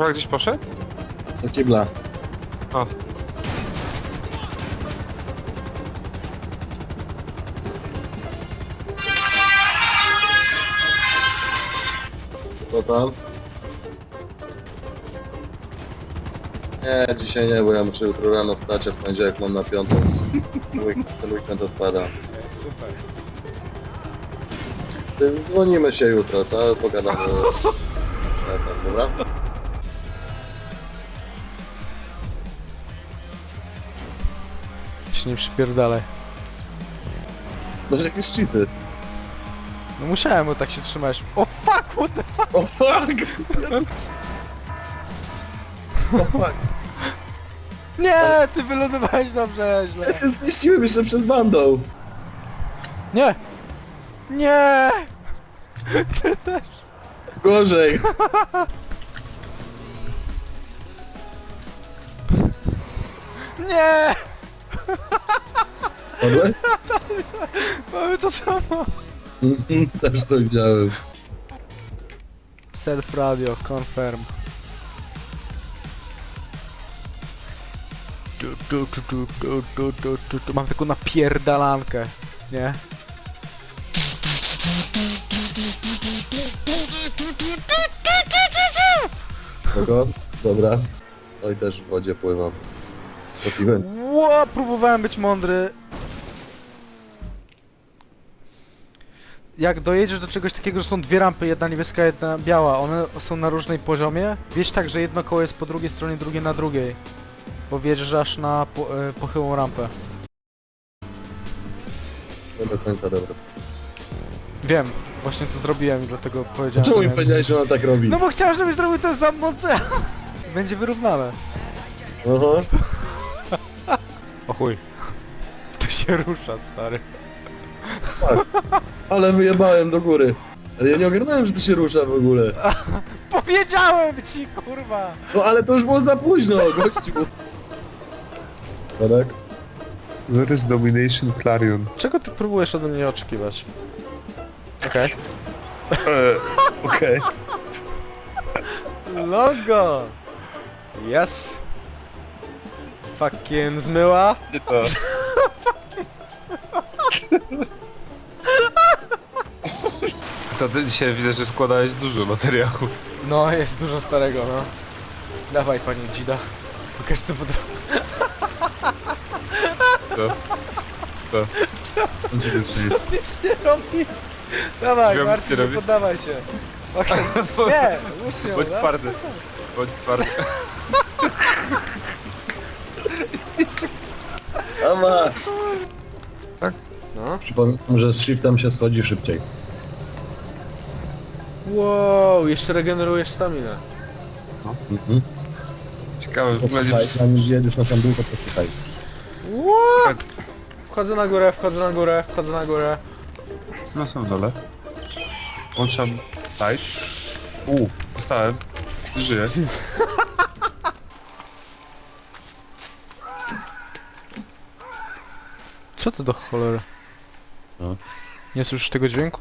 Chyba gdzieś poszedł? Do kibla. O. Co tam? Nie, dzisiaj nie, bo ja muszę jutro rano wstać, a w poniedziałek mam na piątą. Ten weekend odpada. Super. Ty, Dzwonimy się jutro, co? Pogadamy. Ten, Dobra? Się nie przypierdalaj. Masz jakieś cheaty. No musiałem, bo tak się trzymałeś. O fuck, what the fuck? O fuck! O fuck! Nie, ty wylądowałeś dobrze, źle. Ja się zmieściłem jeszcze przed bandą! Nie! Nie! Gorzej! Nie! Spadłeś? Mamy to samo. Mhm, Też to widziałem. Self radio, confirm. Tu, tu, tu, tu, tu, tu, tu, tu, tu. Mam taką napierdalankę, nie? Kogo? Dobra. Oj, też w wodzie pływam. Popiłem. Ło, próbowałem być mądry. Jak dojedziesz do czegoś takiego, że są dwie rampy, jedna niebieska, jedna biała, one są na różnej poziomie, wiedź tak, że jedno koło jest po drugiej stronie, drugie na drugiej. Bo wjeżdżasz na po, e, pochyłą rampę. Nie do końca dobra. Wiem, właśnie to zrobiłem i dlatego powiedziałem. Czemu mi że- powiedziałeś, że ona tak robi? No bo chciałem, żebyś zrobił ten sam Monce. Będzie wyrównane. Aha. O chuj. To się rusza, stary. Ale wyjebałem do góry. Ale ja nie ogarnąłem, że to się rusza w ogóle. Powiedziałem ci, kurwa! No ale to już było za późno, gościu. Tadek? Where is Domination Clarion? Czego ty próbujesz ode mnie oczekiwać? Okej. Okej. Logo! Yes! Fucking zmyła? Nie to. To ty dzisiaj widzę, że składałeś dużo materiału. No, jest dużo starego, no. Dawaj, panie Dzida. Pokaż co potrafi. To. To. Nic nie robi. Dawaj, Wiem, Marcin, nie robi. poddawaj się. Pokaż. Nie, ucznią, Bądź no. twardy. Bądź twardy. Ama! No. Przypominam, że z shiftem się schodzi szybciej. Wow, jeszcze regenerujesz staminę. Mhm. Ciekawe, w Posłuchaj, zanim zjedziesz na sam dół, to posłuchaj. What? Wchodzę na górę, wchodzę na górę, wchodzę na górę. Co na samym dole? Włączam light. Uuu, dostałem. Żyję. Co to do cholery? Co? Nie słyszysz tego dźwięku?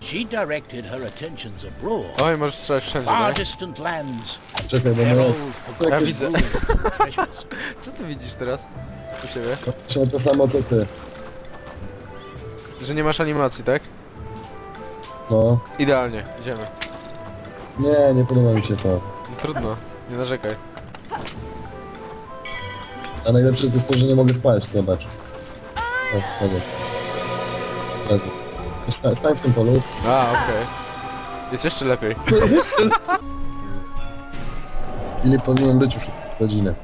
She directed her attentions abroad, Oj, możesz strzelać wszędzie, far tak? distant lands, Czekaj, bo no jest. Co Ja widzę. treasures. Co ty widzisz teraz? U siebie? To samo co ty? Że nie masz animacji, tak? No. Idealnie, idziemy. Nie, nie podoba mi się to. No, trudno, nie narzekaj. A najlepsze to jest to, że nie mogę spać, zobacz. O, dobra. Teraz Stań, stań w tym polu. A, okej. Jest jeszcze lepiej. Co jeszcze? Filip powinien być już godzinę.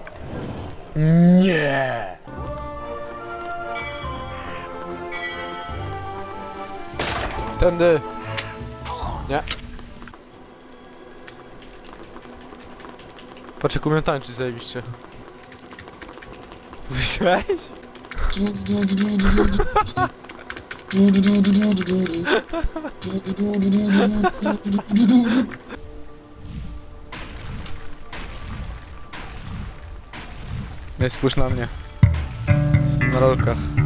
Nie! Tędy! Nie. Patrz jak umiem tańczyć zajebiście. Widziałeś? Nie spójrz na mnie. Jestem na rolkach.